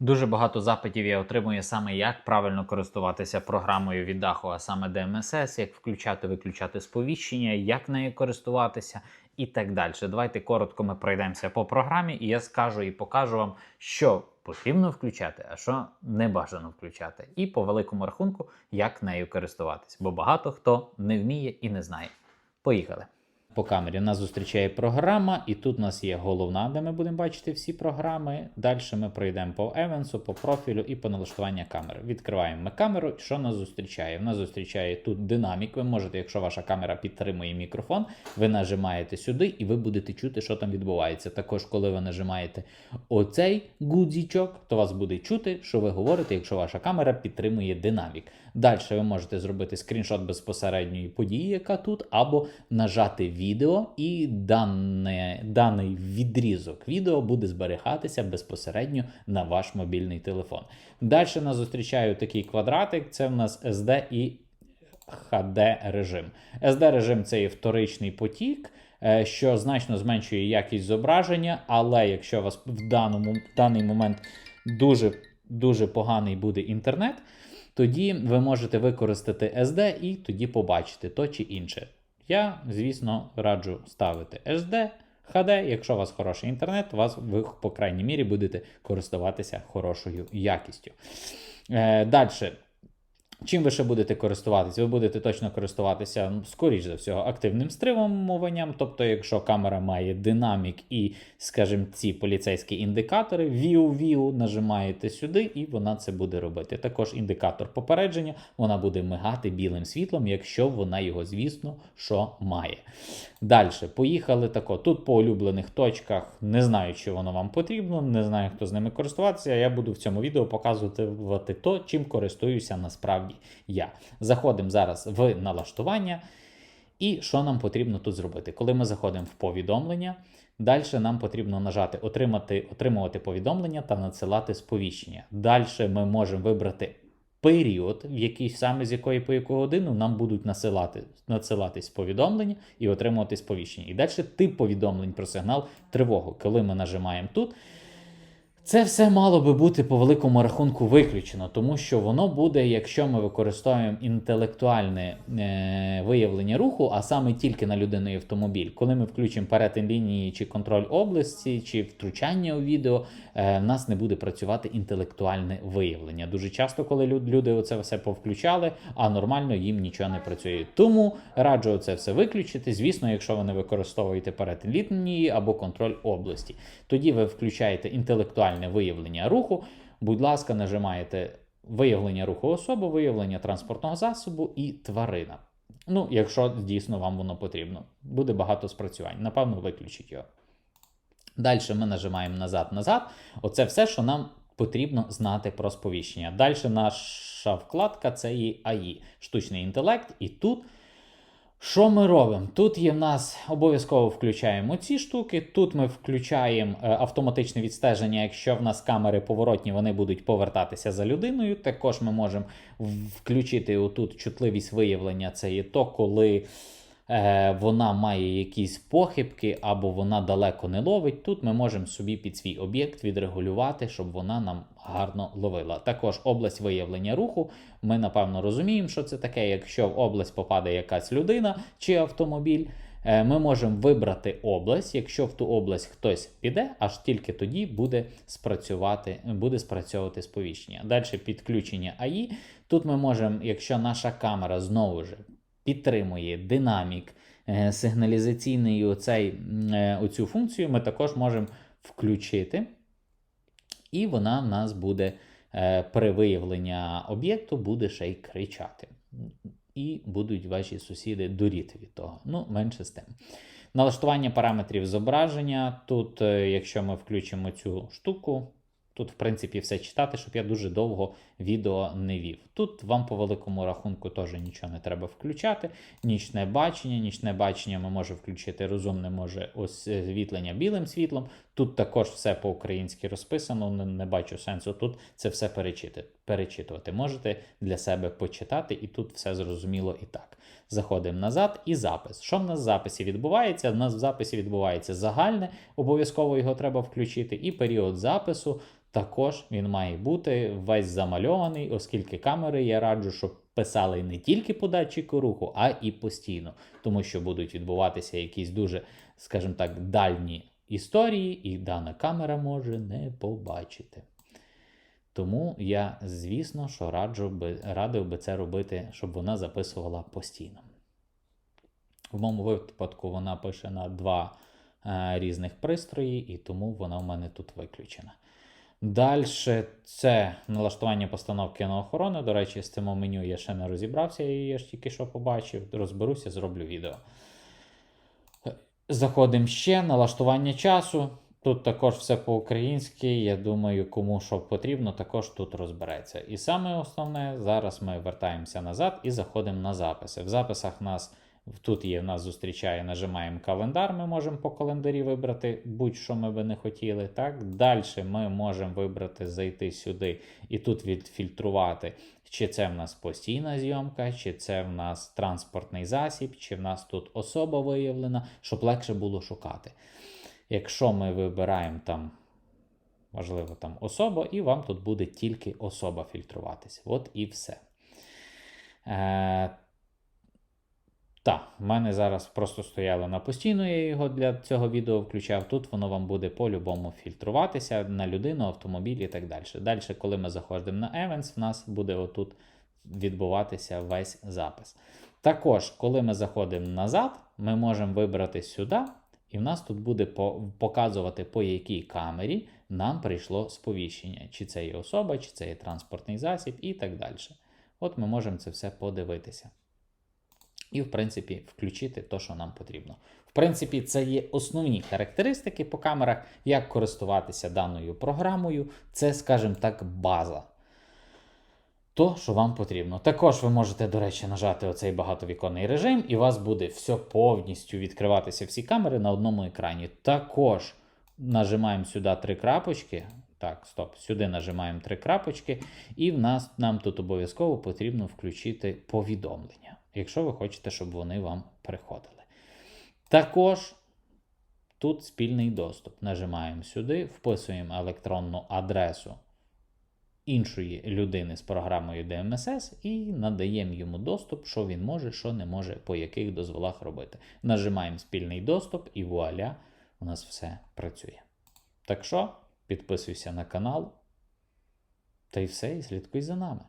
Дуже багато запитів я отримую саме як правильно користуватися програмою від Даху, а саме DMSS, як включати, виключати сповіщення, як нею користуватися і так далі. Давайте коротко ми пройдемося по програмі, і я скажу і покажу вам, що потрібно включати, а що не бажано включати. І по великому рахунку, як нею користуватись, бо багато хто не вміє і не знає. Поїхали. По камері нас зустрічає програма, і тут у нас є головна, де ми будемо бачити всі програми. Далі ми пройдемо по евенсу, по профілю і по налаштуванню камери. Відкриваємо ми камеру. Що нас зустрічає? Нас зустрічає тут динамік. Ви можете, якщо ваша камера підтримує мікрофон, ви нажимаєте сюди і ви будете чути, що там відбувається. Також, коли ви нажимаєте оцей гудзічок, то вас буде чути, що ви говорите, якщо ваша камера підтримує динамік. Далі ви можете зробити скріншот безпосередньої події, яка тут, або нажати відео, і дане, даний відрізок відео буде зберігатися безпосередньо на ваш мобільний телефон. Далі нас зустрічає такий квадратик, це в нас SD і HD режим. SD режим це є вторичний потік, е, що значно зменшує якість зображення, але якщо у вас в даному в даний момент дуже, дуже поганий буде інтернет, тоді ви можете використати SD і тоді побачити то чи інше. Я, звісно, раджу ставити SD. HD, якщо у вас хороший інтернет, вас ви, по крайній мірі, будете користуватися хорошою якістю. Е, Далі. Чим ви ще будете користуватися? Ви будете точно користуватися, ну, скоріш за всього, активним стримуванням. Тобто, якщо камера має динамік і, скажімо, ці поліцейські індикатори, view-view, нажимаєте сюди, і вона це буде робити. Також індикатор попередження, вона буде мигати білим світлом, якщо вона його, звісно, що має. Далі, поїхали тако. Тут по улюблених точках не знаю, чи воно вам потрібно, не знаю, хто з ними користуватися. Я буду в цьому відео показувати то, чим користуюся насправді я. Заходимо зараз в налаштування. І що нам потрібно тут зробити? Коли ми заходимо в повідомлення, далі нам потрібно нажати отримати, отримувати повідомлення та надсилати сповіщення. Далі ми можемо вибрати період, в який саме з якої по яку годину нам будуть насилати, надсилатись повідомлення і отримувати сповіщення. І далі тип повідомлень про сигнал тривогу. Коли ми нажимаємо тут. Це все мало би бути по великому рахунку виключено, тому що воно буде, якщо ми використовуємо інтелектуальне е, виявлення руху, а саме тільки на людину і автомобіль. Коли ми включимо перетин лінії чи контроль області, чи втручання у відео, е, в нас не буде працювати інтелектуальне виявлення. Дуже часто, коли люд- люди оце все повключали, а нормально їм нічого не працює. Тому раджу це все виключити. Звісно, якщо ви не використовуєте перетин лінії або контроль області, тоді ви включаєте інтелектуальне виявлення руху. Будь ласка, нажимаєте виявлення руху особи, виявлення транспортного засобу і тварина. Ну, якщо дійсно вам воно потрібно, буде багато спрацювань. Напевно, виключіть його. Далі ми нажимаємо назад-назад. Оце все, що нам потрібно знати про сповіщення. Далі наша вкладка це є АІ, штучний інтелект, і тут. Що ми робимо? Тут є в нас обов'язково включаємо ці штуки. Тут ми включаємо е, автоматичне відстеження. Якщо в нас камери поворотні, вони будуть повертатися за людиною. Також ми можемо включити отут чутливість виявлення. Це є то, коли вона має якісь похибки або вона далеко не ловить. Тут ми можемо собі під свій об'єкт відрегулювати, щоб вона нам гарно ловила. Також область виявлення руху. Ми напевно розуміємо, що це таке. Якщо в область попаде якась людина чи автомобіль. е, Ми можемо вибрати область. Якщо в ту область хтось піде, аж тільки тоді буде спрацювати, буде спрацьовувати сповіщення. Далі підключення АІ. Тут ми можемо, якщо наша камера знову ж підтримує динамік е, сигналізаційний оцей, е, оцю функцію, ми також можемо включити, і вона в нас буде е, при виявленні об'єкту буде ще й кричати. І будуть ваші сусіди дуріти від того. Ну, менше з тим. Налаштування параметрів зображення. Тут, якщо ми включимо цю штуку, тут, в принципі, все читати, щоб я дуже довго відео не вів. Тут вам по великому рахунку теж нічого не треба включати. Нічне бачення. Нічне бачення ми можемо включити розумне може освітлення білим світлом. Тут також все по-українськи розписано, не, не бачу сенсу тут це все перечити, перечитувати. Можете для себе почитати, і тут все зрозуміло і так. Заходимо назад і запис. Що в нас в записі відбувається? В нас в записі відбувається загальне, обов'язково його треба включити, і період запису також він має бути весь замальований, оскільки камери я раджу, щоб писали не тільки по датчику руху, а і постійно, тому що будуть відбуватися якісь дуже, скажімо так, дальні історії, і дана камера може не побачити. Тому я, звісно, що раджу би, радив би це робити, щоб вона записувала постійно. В моєму випадку вона пише на два е, різних пристрої, і тому вона в мене тут виключена. Далі це налаштування постановки на охорону. До речі, з цим меню я ще не розібрався, я ж тільки що побачив. Розберуся, зроблю відео. Заходимо ще, налаштування часу. Тут також все по-українськи. Я думаю, кому що потрібно, також тут розбереться. І саме основне, зараз ми вертаємося назад і заходимо на записи. В записах нас тут є, нас зустрічає, нажимаємо календар. Ми можемо по календарі вибрати будь-що ми би не хотіли. Так? Далі ми можемо вибрати, зайти сюди і тут відфільтрувати. Чи це в нас постійна зйомка, чи це в нас транспортний засіб, чи в нас тут особа виявлена, щоб легше було шукати. Якщо ми вибираємо там, можливо, там особа, і вам тут буде тільки особа фільтруватися. От і все. Е, так, в мене зараз просто стояло на постійно, я його для цього відео включав. Тут воно вам буде по-любому фільтруватися на людину, автомобіль і так далі. Далі, коли ми заходимо на Events, в нас буде отут відбуватися весь запис. Також, коли ми заходимо назад, ми можемо вибрати сюди, і в нас тут буде по- показувати, по якій камері нам прийшло сповіщення, чи це є особа, чи це є транспортний засіб, і так далі. От ми можемо це все подивитися. І, в принципі, включити те, що нам потрібно. В принципі, це є основні характеристики по камерах, як користуватися даною програмою. Це, скажімо так, база. То, що вам потрібно. Також ви можете, до речі, нажати оцей багатовіконний режим, і у вас буде все повністю відкриватися всі камери на одному екрані. Також нажимаємо сюди три крапочки. Так, стоп, сюди нажимаємо три крапочки, і в нас нам тут обов'язково потрібно включити повідомлення, якщо ви хочете, щоб вони вам приходили. Також тут спільний доступ. Нажимаємо сюди, вписуємо електронну адресу іншої людини з програмою DMSS і надаємо йому доступ, що він може, що не може, по яких дозволах робити. Нажимаємо спільний доступ, і вуаля, у нас все працює. Так що, підписуйся на канал. Та й все, і слідкуй за нами.